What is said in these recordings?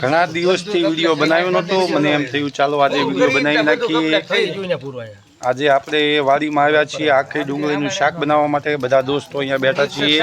ઘણા દિવસથી વીડિયો બનાવ્યો નહોતો મને એમ થયું ચાલો આજે વીડિયો બનાવી નાખીએ. આજે આપણે વાડીમાં આવ્યા છીએ આખી ડુંગળીનું શાક બનાવવા માટે. બધા દોસ્તો અહીંયા બેઠા છીએ.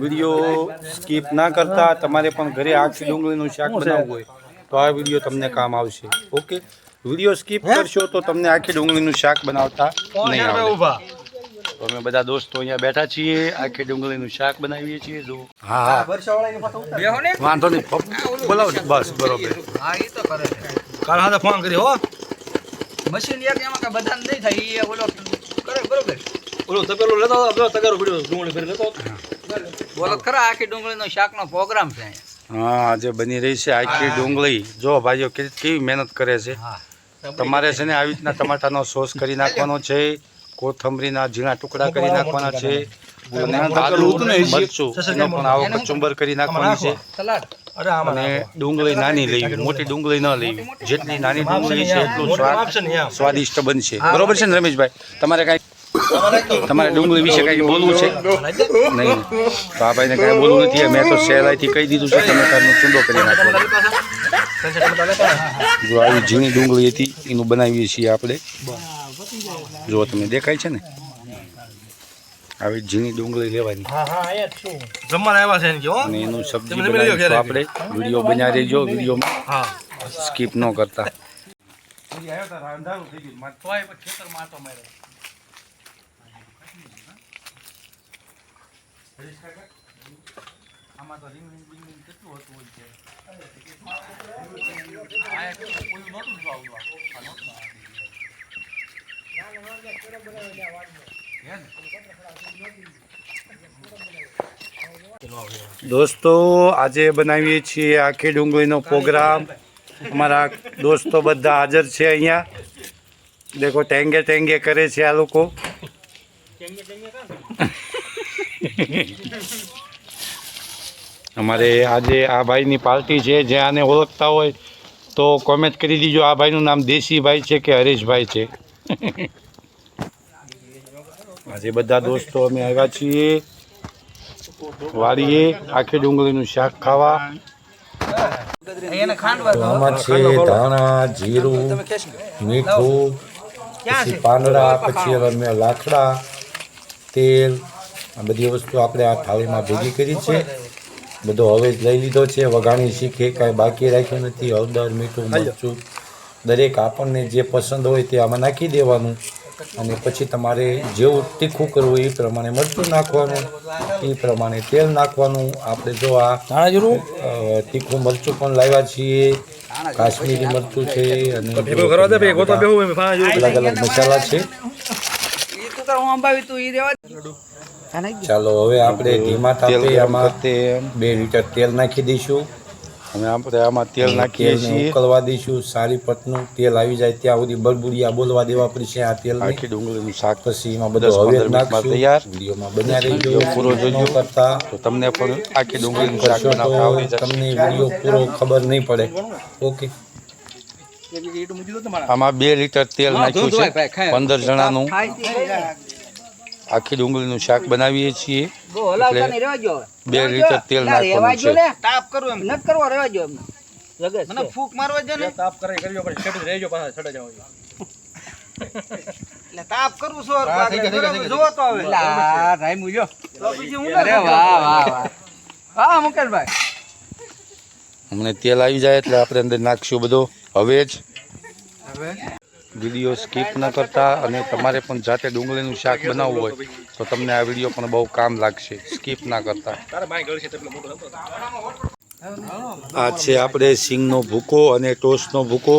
વીડિયો સ્કીપ ના કરતા તમારે પણ ઘરે આખી ડુંગળીનું શાક બનાવવું હોય તો આ વીડિયો તમને કામ આવશે. ઓકે? વીડિયો સ્કીપ કરશો તો તમને આખી ડુંગળીનું શાક બનાવતા નહીં આવે ઊભા? તો અમે બધા દોસ્તો અહીંયા બેઠા છીએ આખી ડુંગળીનું શાક બનાવીએ છીએ જો હા. હા બેહો ને. વાંધો નહીં બોલાવો બસ બરોબર. હા એ તો કરે છે. કાલ હાથે ફોન કરી હો. મશીન એક એમાં કઈ બધાને નહીં થાય એ ઓલો કરે બરોબર. ઓલો તપેલો લેતો હતો તગારો પડ્યો ડુંગળી ફેરી લેતો બોલો ખરા આખી ડુંગળીનો શાકનો પ્રોગ્રામ છે હા જે બની રહી છે આખી ડુંગળી. જો ભાઈઓ કેવી મહેનત કરે છે. હા. તમારે છે ને આવી રીતના ટમાટાનો સોસ કરી નાખવાનો છે. કોથમરીના ઝીણા ટુકડા કરી નાખવાના છે. આવો કચુંબર કરી નાખવાની છે. સલાડ. અરે આમાં અને ડુંગળી નાની લેવી. મોટી ડુંગળી. ન લેવી. જેટલી નાની ડુંગળી છે એટલું. સ્વાદિષ્ટ બનશે. બરોબર છે ને રમેશભાઈ? તમારે કાંઈ તમારે ડુંગળી વિશે કાંઈ બોલવું છે? નહીં. તો આ ભાઈને કાંઈ બોલવું નથી. મેં તો સહેલાઈથી કહી દીધું છે ટમેટાનો ચૂંડો કરી આવ્યા. જો આવી ઝીણી ડુંગળી હતી એનું બનાવીએ છીએ આપણે. જો તમને દેખાય છે ને? આવી ઝીણી ડુંગળી લેવાની. છું. છે અને એનું સબ્જી. આપણે. વીડિયો બનાવી રહેજો વિડીયોમાં. હા. સ્કીપ ન કરતા. દોસ્તો, આજે બનાવીએ છીએ આખી ડુંગળીનો પ્રોગ્રામ. અમારા દોસ્તો બધા હાજર છે અહીંયા. દેખો, ટેંગે ટેંગે કરે છે આ લોકો. અમારે આજે આ ભાઈની પાર્ટી છે, જે આને ઓળખતા હોય તો કોમેન્ટ કરી દીજો. આ ભાઈનું નામ દેશીભાઈ છે કે હરેશભાઈ છે? આજે બધા દોસ્તો અમે આવ્યા છીએ વાડીએ, આખી ડુંગળીનું શાક ખાવા. આમાં છે ધાણા, જીરું, મીઠું, પછી પાંદડા, પછી હવે મેં લાકડા, તેલ, આ બધી વસ્તુ આપણે આ થાળીમાં ભેગી કરી છે. બધો હવે જ લઈ લીધો છે, વઘાણી શીખે, કાંઈ બાકી રાખ્યું નથી, હળદર, મીઠું, મરચું. દરેક આપણને જે પસંદ હોય તે આમાં નાખી દેવાનું. અને પછી તમારે જેવું તીખું કરવું એ પ્રમાણે મરચું નાખવાનું એ પ્રમાણે તેલ નાખવાનું. આપણે જો આ ધાણા જીરું તીખું મરચું પણ લાવ્યા છીએ. કાશ્મીરી મરચું છે અને અલગ અલગ મસાલા છે ઈ તું તાર હું અંબાવી તું ઈ રેવા દે. ચાલો હવે આપણે ધીમા તાપે આમાં બે લીટર તેલ નાખી દઈશું. અમે આમ આમાં તેલ નાખીએ છીએ. ઉકળવા દઈશું સારી પતનું તેલ આવી જાય ત્યાં સુધી બળબુડિયા બોલવા દેવા પડશે આ તેલ આખી ડુંગળીનું શાક પછી એમાં બધું હવે નાખશું. તૈયાર. વિડીયોમાં બન્યા રહીજો પૂરો જોજો. કરતા તો તમને પણ આખી ડુંગળીનું શાક બનાવતા આવડી જશે તમને વીડિયો પૂરો ખબર નહીં પડે. ઓકે. આમાં બે લીટર તેલ નાખ્યું છે. પંદર જણાનું. આખી ડુંગળીનું શાક બનાવીએ છીએ. હવે. બે લીટર તેલ નાખવાનું છે. તાપ કરવું એમ. નથી કરવો, રહેવા જો એમને. મને ફૂક મારવા દ્યો ને. તાપ કરે કરજો પણ છેટું રહેજો પાછા છડા જાવ એટલે તાપ કરું શું હા, તો હવે થઈ જુઓ તો હવે. તો પછી હું મુકેશભાઈ. અમને તેલ આવી જાય એટલે આપણે અંદર નાખશું બધો. હવે જ. વીડિયો સ્કીપ ન કરતા અને તમારે પણ જાતે ડુંગળીનું શાક બનાવવું હોય તો તમને આ વીડિયો પણ બહુ કામ લાગશે. સ્કીપ ના કરતા. આ છે આપણે સિંગનો ભૂકો અને ટોસનો ભૂકો.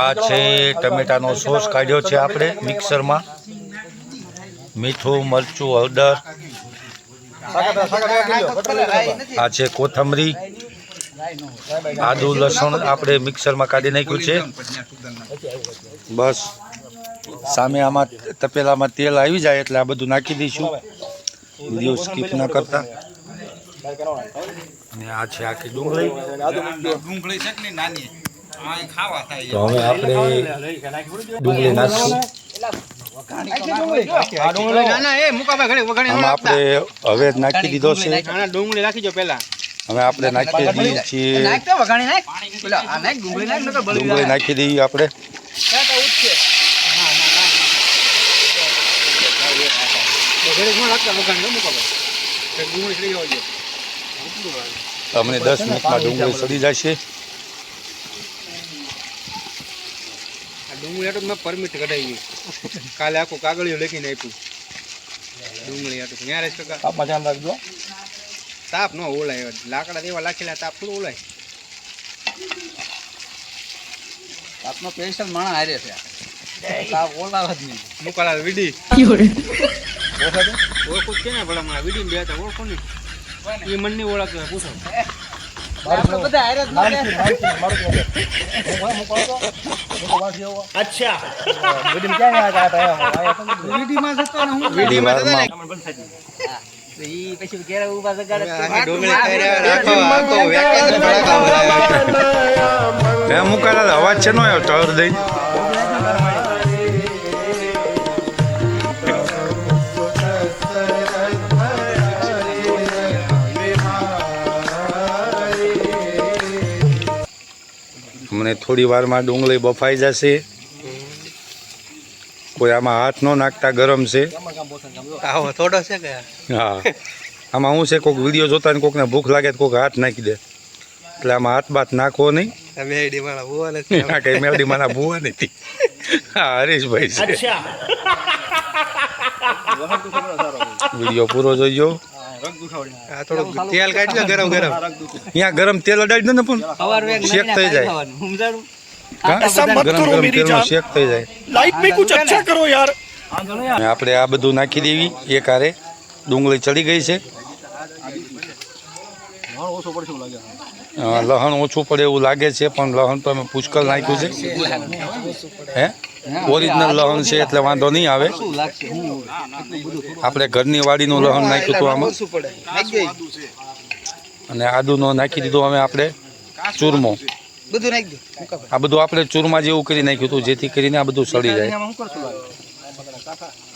આ છે ટમેટાનો સોસ કાઢ્યો છે આપણે મિક્સરમાં. મીઠું, મરચું, હળદર. આ છે કોથમરી. આદુ, લસણ આપણે મિક્સરમાં કાઢી નાખ્યું છે. બસ. સામે આમાં તપેલામાં તેલ આવી જાય એટલે આ બધું નાખી દઈશું. વીડિયો સ્કીપ ન કરતા. આ છે આખી ડુંગળી. તો હવે આપણે ડુંગળી નાખશું. આપણે હવે નાખી દીધો છે. ડુંગળી રાખી જો પહેલા હવે આપણે નાખી દઈએ છીએ. ડુંગળી નાખ દઈએ આપણે. અમને દસ મિનિટમાં ડુંગળી સડી જશે. ડુંગળી આટલું મેં પરમિટ કઢાવી કાલે આખું કાગળિયું લખીને આપ્યું. ડુંગળી આટલું ત્યાં રહેશે ધ્યાન રાખજો. તાપ ન ઓલાય. લાકડા દેવા લાખેલા તાપ થોડું ઓલાય. આપનો પેન્શન માણા હારે છે. તાપ ઓલાવા જ નહીં. મુકાલા વીડી. ઓળખું છે? ને ભલા મારા વીડી બે હતા ઓળખો નહીં. એ મન નહીં ઓળખતો પૂછો. અચ્છા. ન. વીડીમાં જતો ને. ઈ પછી ઘેરે જગાડે અવાજ છે નો આવ્યો દઈ. અમને થોડી વારમાં ડુંગળી બફાઈ જશે. કોઈ આમાં હાથ ન નાખતા ગરમ છે. આવો થોડો છે કે? હા. આમાં હું છે કોઈક વીડિયો જોતા ને કોઈકને ભૂખ લાગે તો કોઈક હાથ નાખી દે. એટલે આમાં હાથ બાથ નાખવો નહીં. ભૂવા નથી. કઈ મેલડી મારા ભૂવા નથી. હા હરીશભાઈ છે. વીડિયો પૂરો જોઈજો. આ થોડુંક તેલ કાઢી લો ગરમ ગરમ. અહીંયા ગરમ તેલ અડાડી દો ને પણ. શેક થઈ જાય. આપણે આ બધું નાખી દેવી. એ કારે ડુંગળી ચડી ગઈ છે. લહણ ઓછું પડે એવું લાગે છે પણ લહણ તો અમે પુષ્કળ નાખ્યું છે. હે? ઓરિજિનલ લહણ છે એટલે વાંધો નહીં આવે. આપણે ઘરની વાડીનું લહણ નાખ્યું હતું આમાં. અને આદુનો નાખી દીધું અમે આપણે ચૂરમો. બધું નાખી દો આ બધું આપણે ચૂરમા જેવું કરી નાખ્યું હતું જેથી કરીને આ બધું સડી જાય.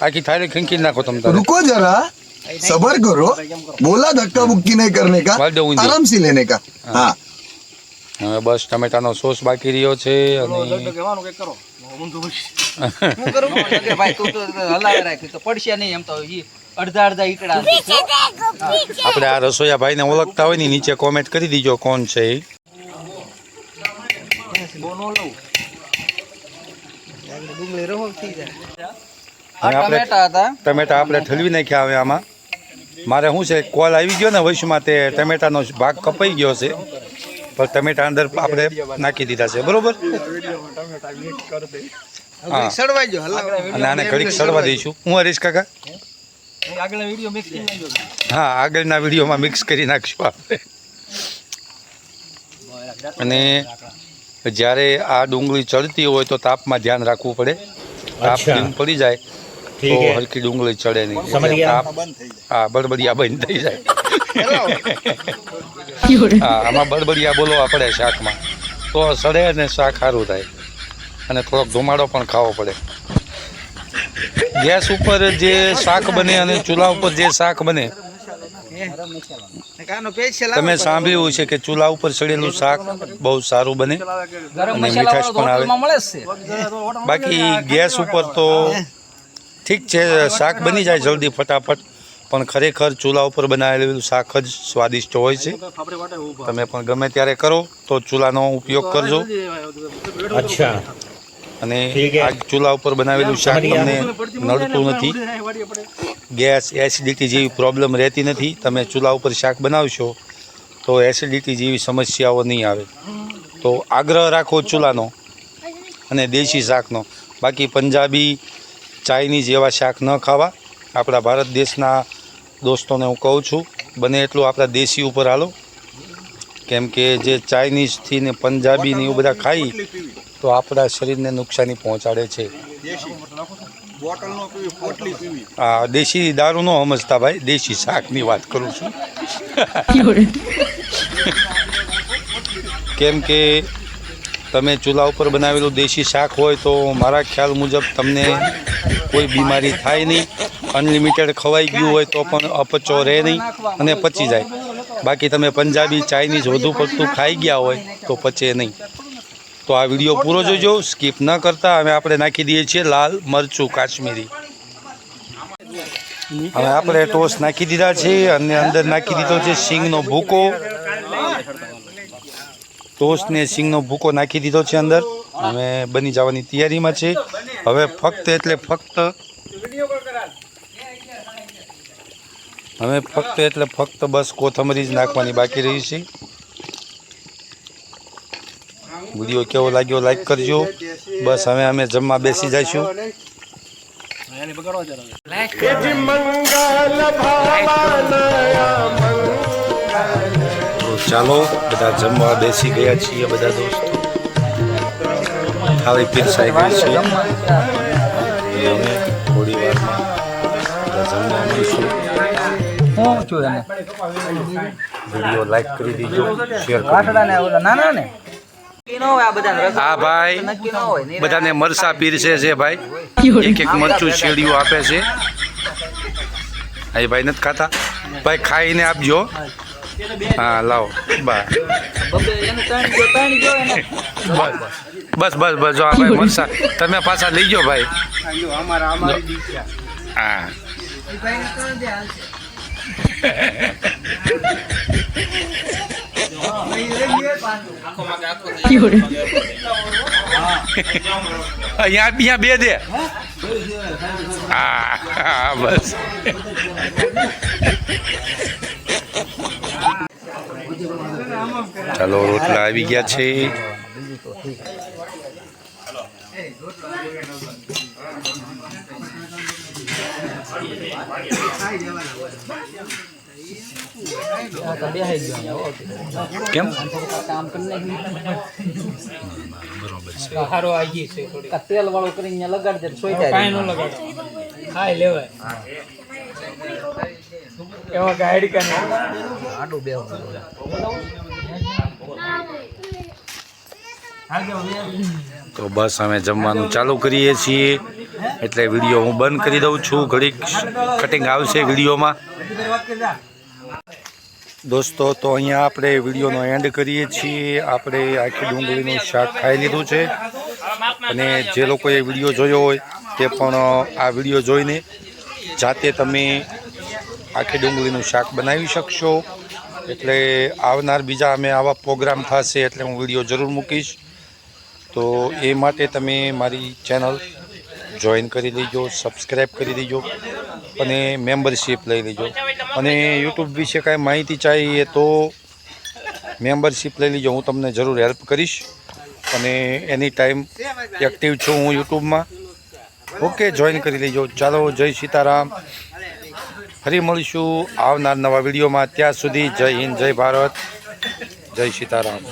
આખી થાળી ખીંકી નાખો તમે રૂકો જરા સબર કરો બોલા ધક્કા મુક્કી નહીં કરને કા આરામ લેને કા. હા. હવે બસ ટમેટાનો સોસ બાકી રહ્યો છે અને આપણે આ રસોઈયા ભાઈને ઓળખતા હોય ને નીચે કોમેન્ટ કરી દીજો કોણ છે ડુંગળી રહો થઈ જાય. આપણે ટમેટા હતા. ટમેટા આપણે ઠલવી નાખ્યા હવે આમાં. મારે શું છે કોલ આવી ગયો ને વૈશમાં તે ટમેટાનો ભાગ કપાઈ ગયો છે. પણ ટમેટા અંદર આપણે નાખી દીધા છે. બરોબર? અને આને ઘડીક સડવા દઈશું. હું હરીશ કાકા? હા આગળના વિડીયોમાં મિક્સ કરી નાખશું આપણે. અને જ્યારે આ ડુંગળી ચડતી હોય તો તાપમાં ધ્યાન રાખવું પડે. તાપ ધીમ પડી જાય તો હલકી ડુંગળી ચડે નહીં. તાપ હા બળબડિયા બંધ થઈ જાય. હા આમાં બળબડિયા બોલવા પડે શાકમાં. તો સડે અને શાક સારું થાય. અને થોડોક ધુમાડો પણ ખાવો પડે. ગેસ ઉપર જે શાક બને અને ચૂલા ઉપર જે શાક બને તમે સાંભળ્યું છે કે ચૂલા ઉપર સડેલું શાક બહુ સારું બને અને મીઠાશ પણ આવે. બાકી ગેસ ઉપર તો ઠીક છે શાક બની જાય જલ્દી ફટાફટ પણ ખરેખર ચૂલા ઉપર બનાવેલું શાક જ સ્વાદિષ્ટ હોય છે. તમે પણ ગમે ત્યારે કરો તો ચૂલાનો ઉપયોગ કરજો. અચ્છા. અને આ ચૂલા ઉપર બનાવેલું શાક તમને નડતું નથી. ગેસ એસિડિટી જેવી પ્રોબ્લેમ રહેતી નથી. તમે ચૂલા ઉપર શાક બનાવશો તો એસિડિટી જેવી સમસ્યાઓ નહીં આવે. તો આગ્રહ રાખો ચૂલાનો અને દેશી શાકનો. બાકી પંજાબી ચાઇનીઝ એવા શાક ન ખાવા. આપણા ભારત દેશના દોસ્તોને હું કહું છું બને એટલું આપણા દેશી ઉપર હાલો. કેમ કે જે ચાઇનીઝથી ને પંજાબી ને એવું બધા ખાઈ તો આપણા શરીરને નુકસાની પહોંચાડે છે. આ દેશી દારૂ નો સમજતા ભાઈ દેશી શાકની વાત કરું છું. કેમ કે તમે ચૂલા ઉપર બનાવેલું દેશી શાક હોય તો મારા ખ્યાલ મુજબ તમને કોઈ બીમારી થાય નહીં. અનલિમિટેડ ખવાઈ ગયું હોય તો પણ અપચો રહે નહીં અને પચી જાય. બાકી તમે પંજાબી ચાઇનીઝ વધુ પડતું ખાઈ ગયા હોય તો પચે નહીં. તો આ વીડિયો પૂરો જોજો સ્કીપ ન કરતા હવે આપણે નાખી દઈએ છીએ લાલ મરચું કાશ્મીરી. હવે આપણે ટોસ નાખી દીધા છે અને અંદર નાખી દીધો છે સિંગનો ભૂકો. ટોસ ને સિંગનો ભૂકો નાખી દીધો છે અંદર. હવે બની જવાની તૈયારીમાં છે હવે ફક્ત એટલે ફક્ત હવે ફક્ત એટલે ફક્ત બસ કોથમરી જ નાખવાની બાકી રહી છે. વીડિયો કેવો લાગ્યો લાઈક કરજો. બસ હવે અમે જમવા બેસી જઈશું. ચાલો, બધા જમવા બેસી ગયા છીએ બધા દોસ્તો. ખાલી પીરસાઈ ગઈ છે. અમે થોડી વારમાં બધા જમવા મળીશું. વીડિયો લાઈક કરી દીજો શેર નાના ને? હા ભાઈ. બધાને મરસા પીરસે છે ભાઈ. એક એક મરચું શેરડીઓ આપે છે. હા એ ભાઈ નથી ખાતા. ભાઈ ખાઈને આપજો. હા લાવો. બસ બસ બસ બસ. જો આ ભાઈ મરસા તમે પાછા લઈ ગયો ભાઈ. અમારા હા અહીંયા બે દે. હા બસ. ચાલો રોટલા આવી ગયા છે. ગયો કેમ? કામ બરોબર છે. તેલ વાળું કરીને લગાડજે સોઈ જાય. કાંઈ ન લગાડો. ખાઈ લેવાય. એમાં ગાઈડ કરે આડું તો બસ અમે જમવાનું ચાલુ કરીએ છીએ. એટલે વીડિયો હું બંધ કરી દઉં છું. ઘડીક કટિંગ આવશે વિડીયોમાં. દોસ્તો, તો અહીંયા આપણે વિડીયોનો એન્ડ કરીએ છીએ. આપણે આખી ડુંગળીનું શાક ખાઈ લીધું છે. અને જે લોકોએ વીડિયો જોયો હોય તે પણ આ વીડિયો જોઈને જાતે તમે આખી ડુંગળીનું શાક બનાવી શકશો. એટલે આવનાર બીજા અમે આવા પ્રોગ્રામ થશે એટલે હું વીડિયો જરૂર મૂકીશ. તો એ માટે તમે મારી ચેનલ જોઈન કરી લેજો સબસ્ક્રાઈબ કરી દેજો અને મેમ્બરશીપ લઈ લેજો. અને યુટ્યુબ વિશે કાંઈ માહિતી ચાહીએ તો મેમ્બરશીપ લઈ લેજો, હું તમને જરૂર હેલ્પ કરીશ. અને એની ટાઈમ એક્ટિવ છું હું યુટ્યુબમાં. ઓકે, જોઈન કરી લેજો. ચાલો, જય સીતારામ. ફરી મળીશું આવનાર નવા વિડીયોમાં. ત્યાં સુધી જય હિન્દ, જય ભારત. જય સીતારામ.